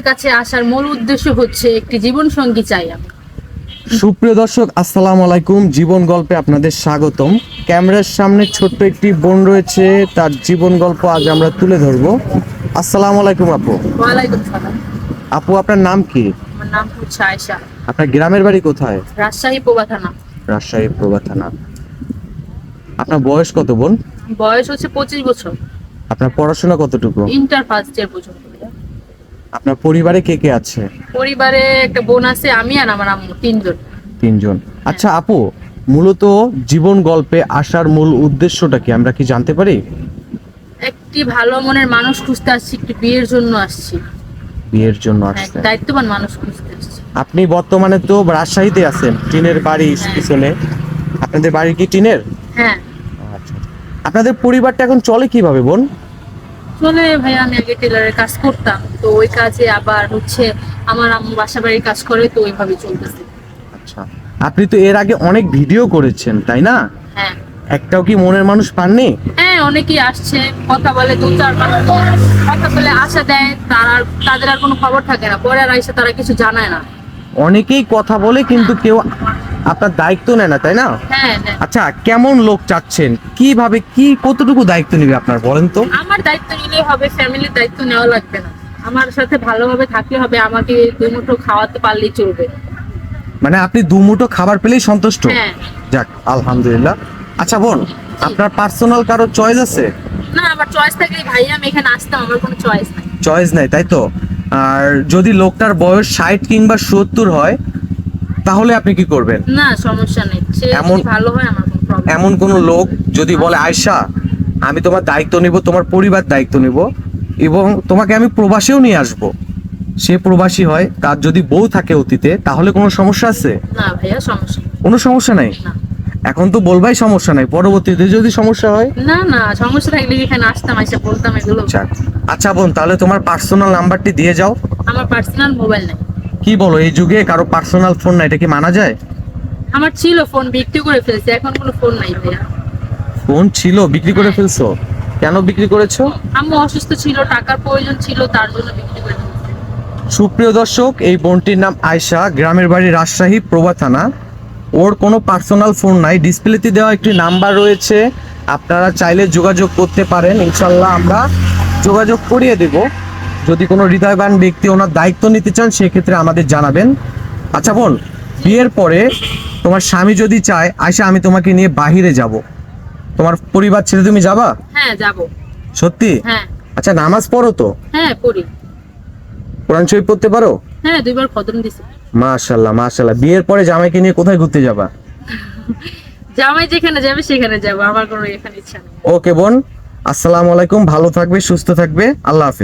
কাছে আসার মূল উদ্দেশ্য হচ্ছে একটি জীবন সঙ্গী চাই আমি। সুপ্রিয় দর্শক আসসালামু আলাইকুম। জীবন গল্পে আপনাদের স্বাগতম। ক্যামেরার সামনে ছোট্ট একটি বোন রয়েছে তার জীবন গল্প আজ আমরা তুলে ধরবো। আসসালামু আলাইকুম আপু। ওয়ালাইকুম সালাম। আপু আপনার নাম কি? আমার নাম হচ্ছে আয়সা আপনার গ্রামের বাড়ি কোথায়? রাজশাহী পোবা থানা। রাজশাহী প্রভা থানা। আপনার বয়স কত বোন? বয়স হচ্ছে পঁচিশ বছর। আপনার পড়াশোনা কতটুকু? ইন্টার ফার্স্ট ইয়ার পর্যন্ত। আপনার পরিবারে কে কে আছে? পরিবারে একটা বোন আছে আমি আর আমার আম্মু তিনজন। তিনজন। আচ্ছা আপু মূলত জীবন গল্পে আসার মূল উদ্দেশ্যটা কি? আমরা কি জানতে পারি? একটি ভালো মনের মানুষ খুঁজতে আসছি একটি বিয়ের জন্য আসছি। বিয়ের জন্য হ্যাঁ, আসছে দায়িত্ববান মানুষ খুঁজতে আসছি। আপনি বর্তমানে তো রাজশাহীতে আছেন টিনের বাড়ি পিছনে। আপনাদের বাড়ি কি টিনের? হ্যাঁ। আচ্ছা। আপনাদের পরিবারটা এখন চলে কীভাবে বোন? চলে ভাই আমি আগে টেলারের কাজ করতাম তো ওই কাজে আবার হচ্ছে আমার আম্মু বাসা বাড়ির কাজ করে তো ওইভাবে চলতেছে। আচ্ছা আপনি তো এর আগে অনেক ভিডিও করেছেন তাই না? হ্যাঁ। একটাও কি মনের মানুষ পাননি? হ্যাঁ অনেকেই আসছে কথা বলে দু চার কথা বলে আশা দেয় তারা তাদের আর কোনো খবর থাকে না পরে আর এসে তারা কিছু জানায় না। অনেকেই কথা বলে কিন্তু কেউ আপনার দায়িত্ব নেয় না তাই না? হ্যাঁ হ্যাঁ। আচ্ছা কেমন লোক চাচ্ছেন? কীভাবে কি কতটুকু দায়িত্ব নেবে আপনার বলেন তো? আমার দায়িত্ব নিলে হবে ফ্যামিলির দায়িত্ব নেওয়া লাগবে না। আমার সাথে ভালোভাবে থাকলে হবে আমাকে দুই মুঠো খাওয়াতে পারলেই চলবে। মানে আপনি দুমুঠো খাবার পেলেই সন্তুষ্ট? হ্যাঁ। যাক আলহামদুলিল্লাহ। আচ্ছা বোন আপনার পার্সোনাল কারও চয়েস আছে? না আমার চয়েস থাকলে ভাই আমি এখানে আসতাম আমার কোনো চয়েস নাই। চয়েস নাই তাই তো? আর যদি লোকটার বয়স ষাট কিংবা সত্তর হয় তাহলে আপনি কি করবেন? না সমস্যা নেই। সে এমন- ভালো হয় আমার কোনো প্রবলেম এমন কোন লোক যদি বলে আয়শা আমি তোমার দায়িত্ব নিব তোমার পরিবার দায়িত্ব নিব এবং তোমাকে আমি প্রবাসেও নিয়ে আসব। সে প্রবাসী হয় তার যদি বউ থাকে অতীতে তাহলে কোনো সমস্যা আছে? না ভাইয়া সমস্যা নেই। কোনো সমস্যা নাই? না। এখন তো বলবাই সমস্যা নাই পরবর্তীতে যদি সমস্যা হয়? না না সমস্যা থাকলে এখানে আসতাম এসে বলতাম এগুলো। যাক। আচ্ছা বোন তাহলে তোমার পার্সোনাল নাম্বারটি দিয়ে যাও। আমার পার্সোনাল মোবাইল নেই। কি বলো এই যুগে কারও পার্সোনাল ফোন না এটা কি মানা যায়? আমার ছিল ফোন বিক্রি করে ফেলছে এখন কোনো ফোন নাই ভাইয়া। ফোন ছিল বিক্রি করে ফেলছো? কেন বিক্রি করেছ? আম্মু অসুস্থ ছিল টাকার প্রয়োজন ছিল তার জন্য বিক্রি করে সুপ্রিয় দর্শক এই বোনটির নাম আয়শা গ্রামের বাড়ি রাজশাহী প্রভা থানা। ওর কোনো পার্সোনাল ফোন নাই ডিসপ্লেতে দেওয়া একটি নাম্বার রয়েছে। আপনারা চাইলে যোগাযোগ করতে পারেন ইনশাল্লাহ আমরা যোগাযোগ করিয়ে দেব। যদি কোনো হৃদয়বান ব্যক্তি ওনার দায়িত্ব নিতে চান সেক্ষেত্রে আমাদের জানাবেন। আচ্ছা বোন বিয়ের পরে তোমার স্বামী যদি চায় আয়শা আমি তোমাকে নিয়ে বাহিরে যাব। তোমার পরিবার ছেড়ে তুমি যাবা? হ্যাঁ যাব। সত্যি? হ্যাঁ। আচ্ছা নামাজ পড়ো তো? হ্যাঁ পড়ি। কোরআন শরীফ পড়তে পারো? হ্যাঁ দুইবার খতম দিছি। মাশাল্লাহ মাশাল্লাহ বিয়ের পরে জামাইকে নিয়ে কোথায় ঘুরতে যাবা? জামাই যেখানে যাবে সেখানে যাব। আমার কোনো এখানে ইচ্ছা নেই। ওকে বোন আসসালামু আলাইকুম। ভালো থাকবে সুস্থ থাকবে। আল্লাহ হাফিজ।